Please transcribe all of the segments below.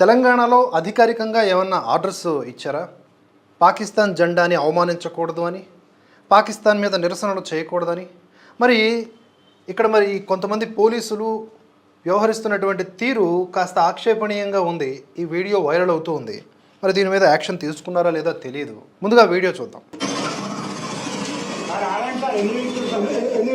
తెలంగాణలో అధికారికంగా ఏమన్నా ఆర్డర్స్ ఇచ్చారా? పాకిస్తాన్ జెండాని అవమానించకూడదు అని పాకిస్తాన్ మీద నిరసనలు చేయకూడదని మరి ఇక్కడ మరి కొంతమంది పోలీసులు వ్యవహరిస్తున్నటువంటి తీరు కాస్త ఆక్షేపణీయంగా ఉంది. ఈ వీడియో వైరల్ అవుతూ ఉంది. మరి దీని మీద యాక్షన్ తీసుకున్నారా లేదా తెలియదు ముందుగా వీడియో చూద్దాం. ఎన్ని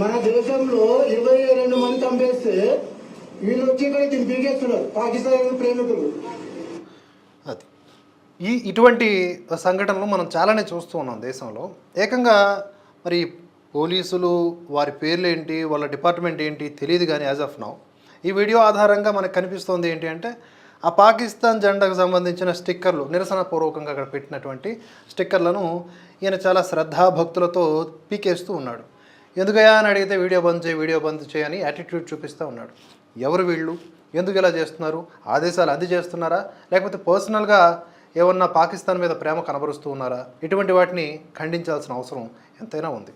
మన దేశంలో ఇరవై రెండు మంది చంపేస్తే వీళ్ళు వచ్చి ఇక్కడ దీన్ని పీకేస్తున్నారు పాకిస్తాన్ ప్రేమికులు. అది. ఈ ఇటువంటి సంఘటనలు మనం చాలానే చూస్తూ ఉన్నాం దేశంలో. ఏకంగా మరి పోలీసులు వారి పేర్లు ఏంటి వాళ్ళ డిపార్ట్మెంట్ ఏంటి తెలియదు కానీ యాజ్ ఆఫ్ నౌ. ఈ వీడియో ఆధారంగా మనకు కనిపిస్తోంది ఏంటి అంటే ఆ పాకిస్తాన్ జెండాకు సంబంధించిన స్టిక్కర్లు నిరసన పూర్వకంగా అక్కడ పెట్టినటువంటి స్టిక్కర్లను ఈయన చాలా శ్రద్ధాభక్తులతో పీకేస్తూ ఉన్నాడు. ఎందుకయ్యా అని అడిగితే వీడియో బంద్ చేయి వీడియో బంద్ చేయని యాటిట్యూడ్ చూపిస్తూ ఉన్నాడు. ఎవరు వీళ్ళు? ఎందుకు ఇలా చేస్తున్నారు? ఆదేశాలు అందజేస్తున్నారా లేకపోతే పర్సనల్గా ఏమన్నా పాకిస్తాన్ మీద ప్రేమ కనబరుస్తూ ఉన్నారా? ఇటువంటి వాటిని ఖండించాల్సిన అవసరం ఎంతైనా ఉంది.